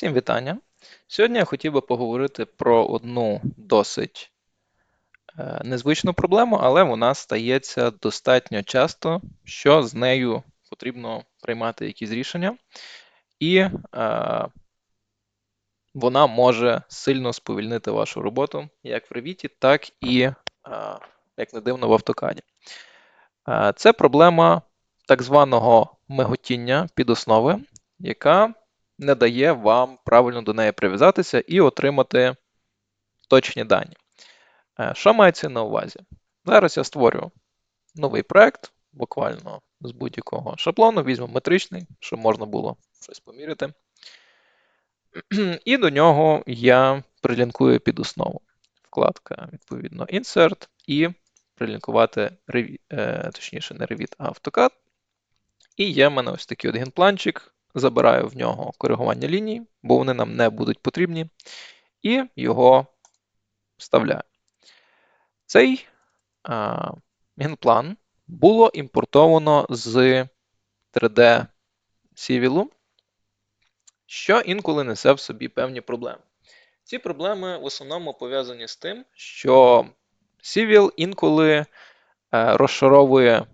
Всім вітання. Сьогодні я хотів би поговорити про одну досить е, незвичну проблему, але вона стається достатньо часто, що з нею потрібно приймати якісь рішення, і е, вона може сильно сповільнити вашу роботу як в Revit, так і, е, як не дивно, в AutoCAD. Е, Це проблема так званого миготіння підоснови, яка не дає вам правильно до неї прив'язатися і отримати точні дані. Е, Що мається на увазі? Зараз я створю новий проект, буквально з будь-якого шаблону, візьму метричний, щоб можна було щось поміряти. І до нього я прилінкую під основу. Вкладка, відповідно, Insert і прилінкувати, е, точніше, не Revit, а AutoCAD. І є в мене ось такий от генпланчик. Забираю в нього коригування ліній, бо вони нам не будуть потрібні, і його вставляю. Цей а, генплан було імпортовано з 3D Civil, що інколи несе в собі певні проблеми. Ці проблеми в основному пов'язані з тим, що Civil інколи е, розшаровує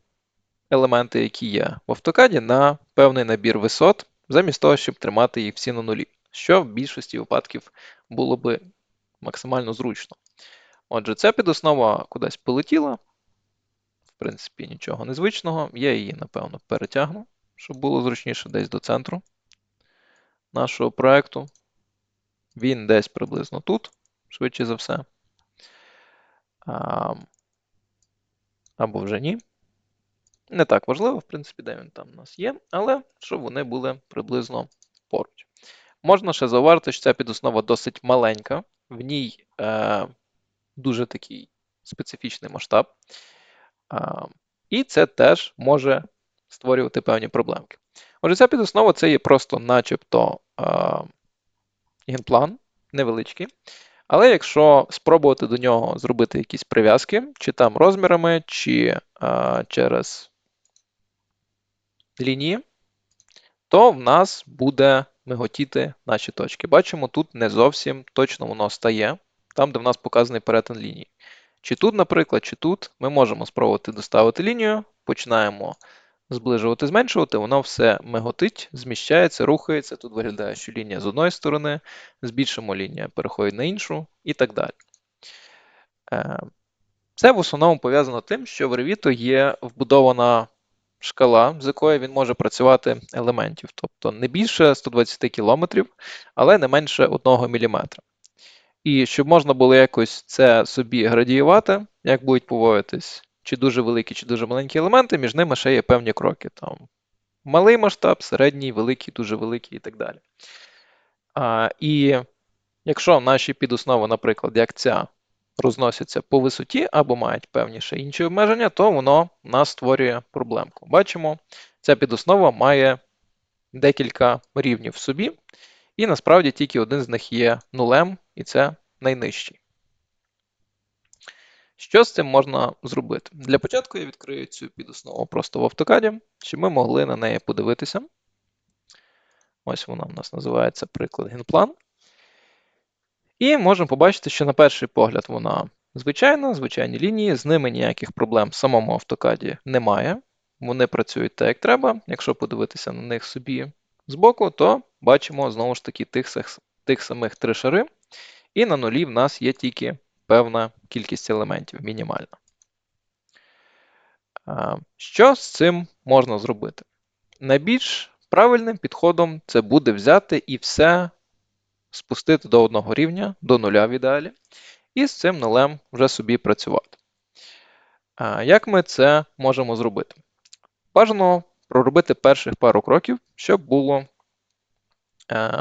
елементи, які є в AutoCAD, на певний набір висот, замість того, щоб тримати їх всі на нулі, що в більшості випадків було би максимально зручно. Отже, ця підоснова кудись полетіла. В принципі, нічого незвичного. Я її, напевно, перетягну, щоб було зручніше десь до центру нашого проєкту. Він десь приблизно тут, швидше за все. Або вже ні. Не так важливо, в принципі, де він там у нас є, але щоб вони були приблизно поруч. Можна ще зауважити, що ця підоснова досить маленька, в ній е, дуже такий специфічний масштаб. Е, і це теж може створювати певні проблемки. Отже, ця підоснова це є просто начебто е, генплан невеличкий. Але якщо спробувати до нього зробити якісь прив'язки, чи там розмірами, чи а, через лінії, то в нас буде миготіти наші точки. Бачимо, тут не зовсім точно воно стає, там, де в нас показаний перетин лінії. Чи тут, наприклад, чи тут ми можемо спробувати доставити лінію, починаємо зближувати, зменшувати, воно все миготить, зміщається, рухається. Тут виглядає, що лінія з одної сторони, збільшимо лінія переходить на іншу і так далі. Е, це в основному пов'язано тим, що в Revit є вбудована шкала, з якою він може працювати елементів, тобто не більше 120 км, але не менше 1 мм. І щоб можна було якось це собі градіювати, як будуть поводитись чи дуже великі, чи дуже маленькі елементи, між ними ще є певні кроки. Там Малий масштаб, середній, великий, дуже великий і так далі. А, І якщо наші підоснови, наприклад, як ця, розносяться по висоті або мають певні ще інші обмеження, то воно нас створює проблемку. Бачимо, ця підоснова має декілька рівнів в собі, і насправді тільки один з них є нулем, і це найнижчий. Що з цим можна зробити? Для початку я відкрию цю підоснову просто в автокаді, щоб ми могли на неї подивитися. Ось вона у нас називається приклад генплан. І можемо побачити, що на перший погляд вона звичайна, звичайні лінії, з ними ніяких проблем в самому автокаді немає. Вони працюють так, як треба. Якщо подивитися на них собі збоку, то бачимо знову ж таки тих, тих самих три шари. І на нулі в нас є тільки певна кількість елементів, мінімальна. Що з цим можна зробити? Найбільш правильним підходом це буде взяти і все спустити до одного рівня, до нуля в ідеалі, і з цим нулем вже собі працювати. Як ми це можемо зробити? Бажано проробити перших пару кроків, щоб було,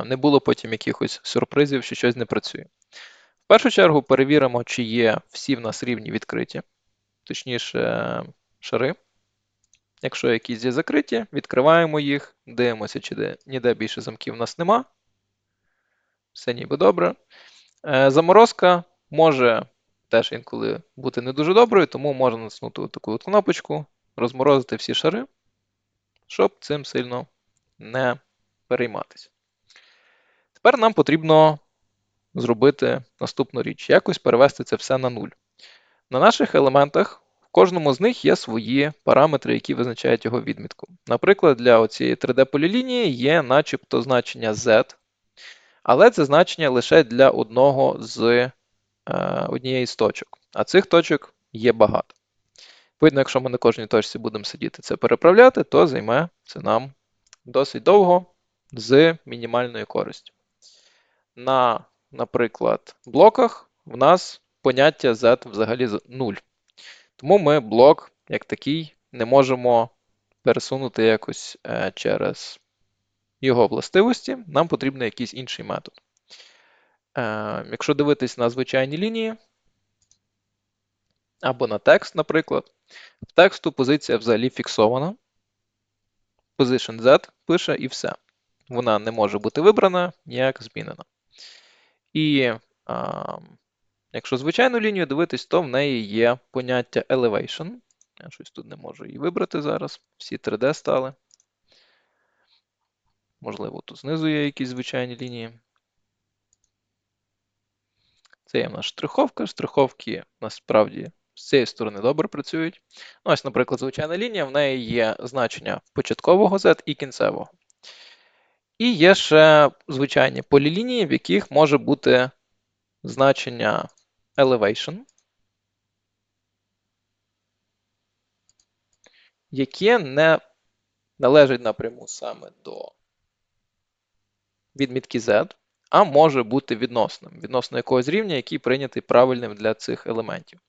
не було потім якихось сюрпризів, що щось не працює. В першу чергу перевіримо, чи є всі в нас рівні відкриті, точніше, шари. Якщо якісь є закриті, відкриваємо їх, дивимося, чи де, ніде більше замків у нас нема. Все ніби добре. Е, заморозка може теж інколи бути не дуже доброю, тому можна натиснути таку от кнопочку, розморозити всі шари, щоб цим сильно не перейматися. Тепер нам потрібно зробити наступну річ: якось перевести це все на нуль. На наших елементах в кожному з них є свої параметри, які визначають його відмітку. Наприклад, для цієї 3D-полілінії є начебто значення Z, але це значення лише для одного з е, однієї з точок. А цих точок є багато. Видно, якщо ми на кожній точці будемо сидіти це переправляти, то займе це нам досить довго з мінімальною користю. На, наприклад, блоках в нас поняття Z взагалі 0. Тому ми блок як такий не можемо пересунути якось е, через його властивості, нам потрібен якийсь інший метод. Е, якщо дивитись на звичайні лінії, або на текст, наприклад, в тексту позиція взагалі фіксована. Position Z пише і все. Вона не може бути вибрана, ніяк змінена. І а, якщо звичайну лінію дивитись, то в неї є поняття elevation. Я щось тут не можу її вибрати зараз. Всі 3D стали. Можливо, тут знизу є якісь звичайні лінії. Це є в нас штриховка. Штриховки насправді з цієї сторони добре працюють. Ну, Ось, наприклад, звичайна лінія, в неї є значення початкового Z і кінцевого. І є ще звичайні полілінії, в яких може бути значення elevation, яке не належить напряму саме до відмітки Z, а може бути відносним, відносно якогось рівня, який прийнятий правильним для цих елементів.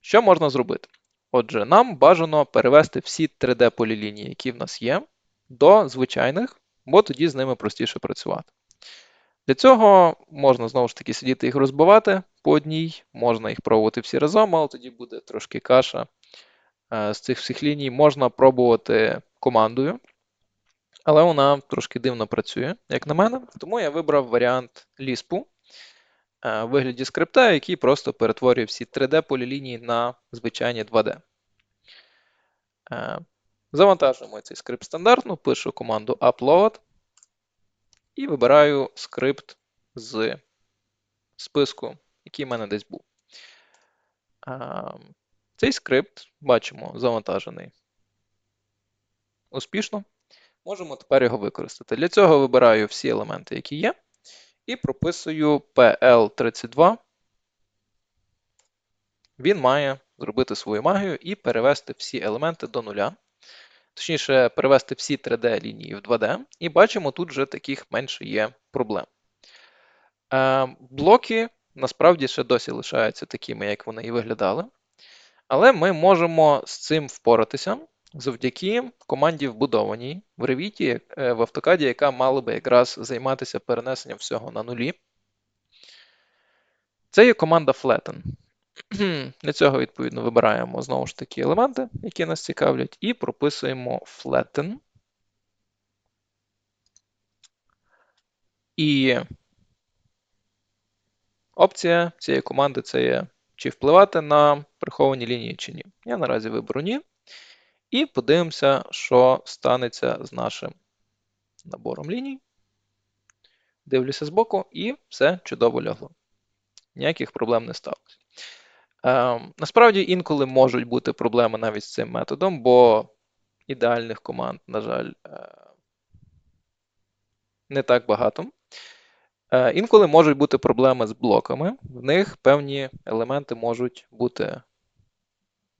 Що можна зробити? Отже, нам бажано перевести всі 3D-полілінії, які в нас є, до звичайних, бо тоді з ними простіше працювати. Для цього можна знову ж таки сидіти їх розбивати по одній, можна їх пробувати всі разом, але тоді буде трошки каша з цих всіх ліній. Можна пробувати командою, але вона трошки дивно працює, як на мене. Тому я вибрав варіант ліспу. Е, в вигляді скрипта, який просто перетворює всі 3D-полілінії на звичайні 2D. Е, завантажуємо цей скрипт стандартно, пишу команду upload і вибираю скрипт з списку, який в мене десь був. Е, цей скрипт, бачимо, завантажений успішно. Можемо тепер його використати. Для цього вибираю всі елементи, які є і прописую PL32. Він має зробити свою магію і перевести всі елементи до нуля. Точніше, перевести всі 3D-лінії в 2D. І бачимо, тут вже таких менше є проблем. Е, блоки насправді ще досі лишаються такими, як вони і виглядали. Але ми можемо з цим впоратися завдяки команді вбудованій в Revit, е, в автокаді, яка мала би якраз займатися перенесенням всього на нулі. Це є команда Flatten. Для цього, відповідно, вибираємо знову ж таки елементи, які нас цікавлять, і прописуємо Flatten. І опція цієї команди це є, чи впливати на приховані лінії, чи ні. Я наразі виберу ні. І подивимося, що станеться з нашим набором ліній. Дивлюся збоку, і все чудово лягло. Ніяких проблем не сталося. Е, насправді, інколи можуть бути проблеми навіть з цим методом, бо ідеальних команд, на жаль, е, не так багато. Е, інколи можуть бути проблеми з блоками. В них певні елементи можуть бути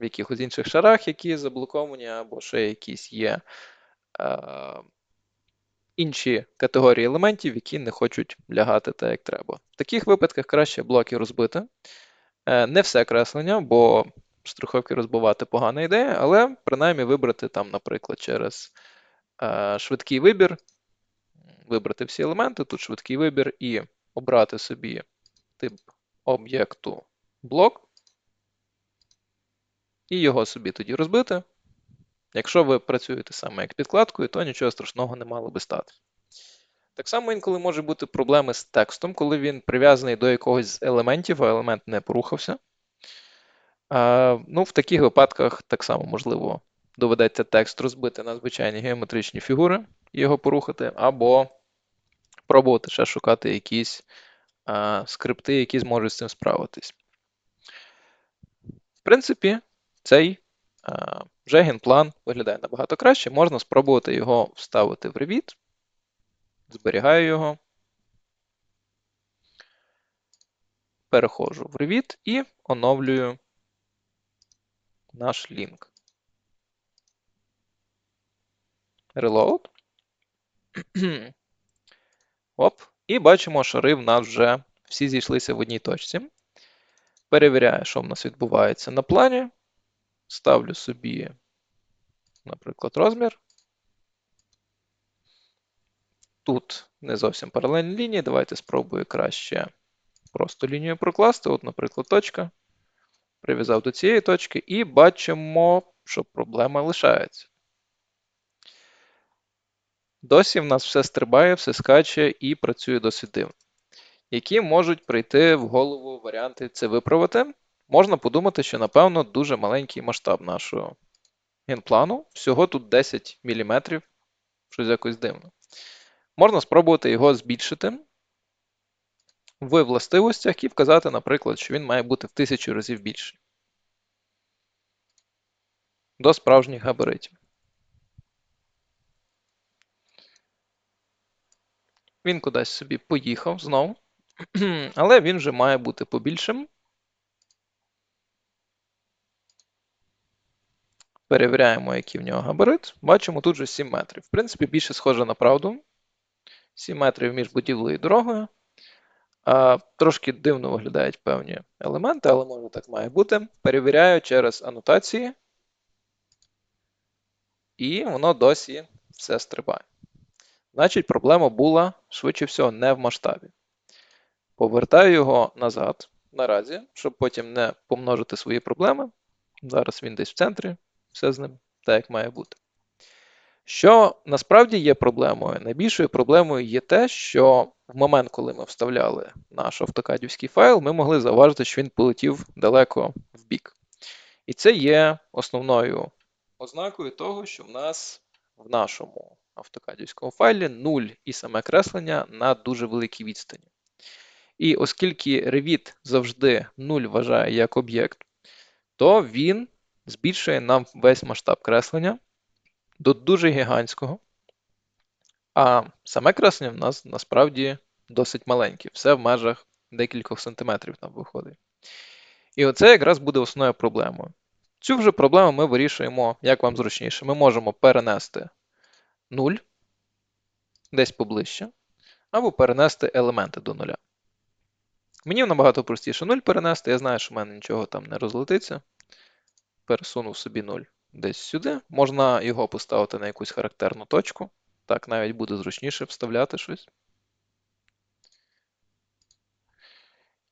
в якихось інших шарах, які заблоковані, або ще якісь є е, інші категорії елементів, які не хочуть лягати так, як треба. В таких випадках краще блоки розбити. Е, Не все креслення, бо страховки розбивати погана ідея, але принаймні вибрати там, наприклад, через е, швидкий вибір, вибрати всі елементи, тут швидкий вибір, і обрати собі тип об'єкту блок і його собі тоді розбити. Якщо ви працюєте саме як підкладкою, то нічого страшного не мало би стати. Так само інколи може бути проблеми з текстом, коли він прив'язаний до якогось з елементів, а елемент не порухався. А, ну, В таких випадках так само можливо доведеться текст розбити на звичайні геометричні фігури, його порухати, або пробувати ще шукати якісь а, скрипти, які зможуть з цим справитись. В принципі, цей а, вже генплан виглядає набагато краще. Можна спробувати його вставити в Revit. Зберігаю його. Переходжу в Revit і оновлюю наш лінк. Reload. Оп. І бачимо, шари в нас вже всі зійшлися в одній точці. Перевіряю, що в нас відбувається на плані. Ставлю собі, наприклад, розмір. Тут не зовсім паралельні лінії. Давайте спробую краще просто лінію прокласти. От, наприклад, точка. Прив'язав до цієї точки, і бачимо, що проблема лишається. Досі в нас все стрибає, все скаче і працює досить дивно. Які можуть прийти в голову варіанти це виправити? Можна подумати, що, напевно, дуже маленький масштаб нашого генплану. Всього тут 10 мм, щось якось дивно. Можна спробувати його збільшити в властивостях і вказати, наприклад, що він має бути в тисячу разів більший. До справжніх габаритів. Він кудись собі поїхав знову, але він вже має бути побільшим. Перевіряємо, який в нього габарит. Бачимо тут вже 7 метрів. В принципі, більше схоже на правду. 7 метрів між будівлею і дорогою. А, Трошки дивно виглядають певні елементи, але може так має бути. Перевіряю через анотації. І воно досі все стрибає. Значить, проблема була, швидше всього, не в масштабі. Повертаю його назад наразі, щоб потім не помножити свої проблеми. Зараз він десь в центрі, все з ним так, як має бути. Що насправді є проблемою? Найбільшою проблемою є те, що в момент, коли ми вставляли наш автокадівський файл, ми могли зауважити, що він полетів далеко в бік. І це є основною ознакою того, що в нас в нашому автокадівському файлі 0 і саме креслення на дуже великій відстані. І оскільки Revit завжди 0 вважає як об'єкт, то він збільшує нам весь масштаб креслення до дуже гігантського. А саме креслення в нас насправді досить маленьке, все в межах декількох сантиметрів там виходить. І оце якраз буде основною проблемою. Цю вже проблему ми вирішуємо, як вам зручніше. Ми можемо перенести 0 десь поближче, або перенести елементи до нуля. Мені набагато простіше 0 перенести, я знаю, що в мене нічого там не розлетиться. Пересунув собі 0 десь сюди. Можна його поставити на якусь характерну точку. Так, навіть буде зручніше вставляти щось.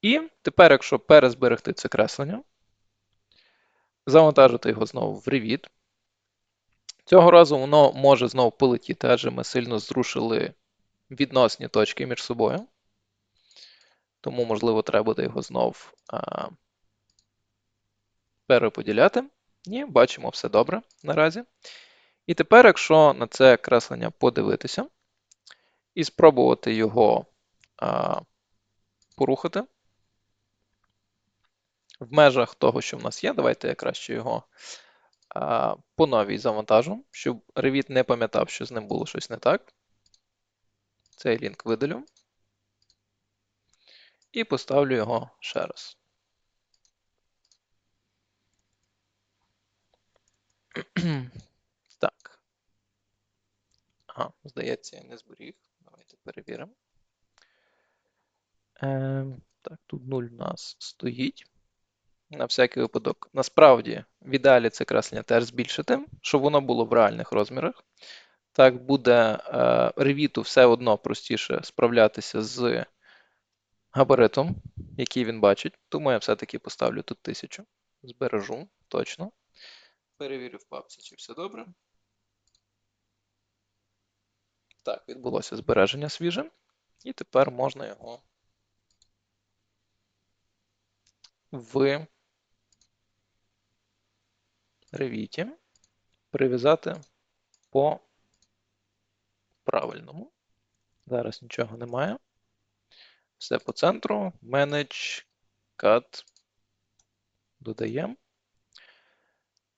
І тепер, якщо перезберегти це креслення, завантажити його знову в Revit. Цього разу воно може знову полетіти, адже ми сильно зрушили відносні точки між собою. Тому, можливо, треба буде його знов а, переподіляти. І бачимо все добре наразі. І тепер, якщо на це креслення подивитися і спробувати його а, порухати в межах того, що в нас є, давайте я краще його а, по новій завантажу, щоб Revit не пам'ятав, що з ним було щось не так. Цей лінк видалю. І поставлю його ще раз. Так. Ага, здається, я не зберіг. Давайте перевіримо. Е, так, тут 0 у нас стоїть. На всякий випадок. Насправді, в ідеалі це креслення теж збільшити, щоб воно було в реальних розмірах. Так, буде ревіту все одно простіше справлятися з габаритом, який він бачить. Тому я все-таки поставлю тут 1000. Збережу точно. Перевірю в папці, чи все добре. Так, відбулося збереження свіже. І тепер можна його в ревіті прив'язати по правильному. Зараз нічого немає. Все по центру. Manage, cut. Додаємо.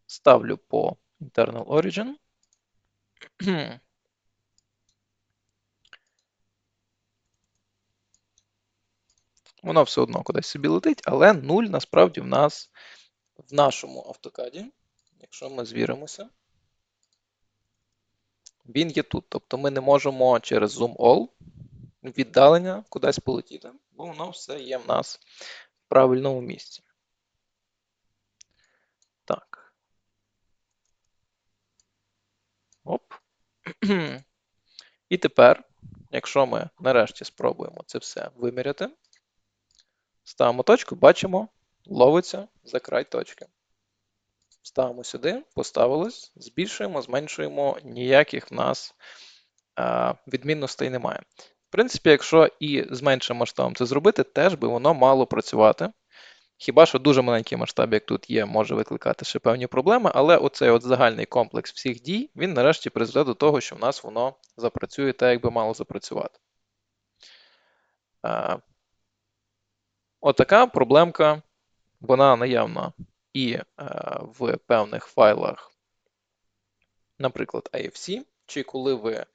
Ставлю по internal origin. Воно все одно кудись собі летить, але 0 насправді в нас в нашому автокаді, якщо ми звіримося, він є тут. Тобто ми не можемо через Zoom All віддалення кудись полетіти, бо воно все є в нас в правильному місці. Так. Оп. І тепер, якщо ми нарешті спробуємо це все виміряти, ставимо точку, бачимо, ловиться за край точки. Ставимо сюди, поставилось, збільшуємо, зменшуємо, ніяких в нас а, відмінностей немає. В принципі, якщо і з меншим масштабом це зробити, теж би воно мало працювати. Хіба що дуже маленький масштаб, як тут є, може викликати ще певні проблеми, але оцей от загальний комплекс всіх дій, він нарешті призведе до того, що в нас воно запрацює так, як би мало запрацювати. Отака проблемка, вона наявна і е, в певних файлах, наприклад, IFC, чи коли ви е,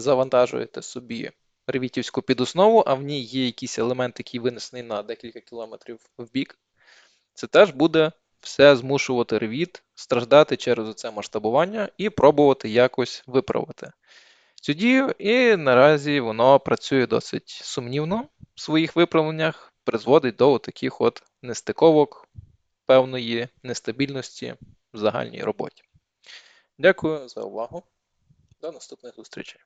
завантажуєте собі ревітівську підоснову, а в ній є якийсь елемент, який винесений на декілька кілометрів в бік, це теж буде все змушувати Revit страждати через це масштабування і пробувати якось виправити цю дію. І наразі воно працює досить сумнівно в своїх виправленнях, призводить до таких от нестиковок, певної нестабільності в загальній роботі. Дякую за увагу. До наступних зустрічей.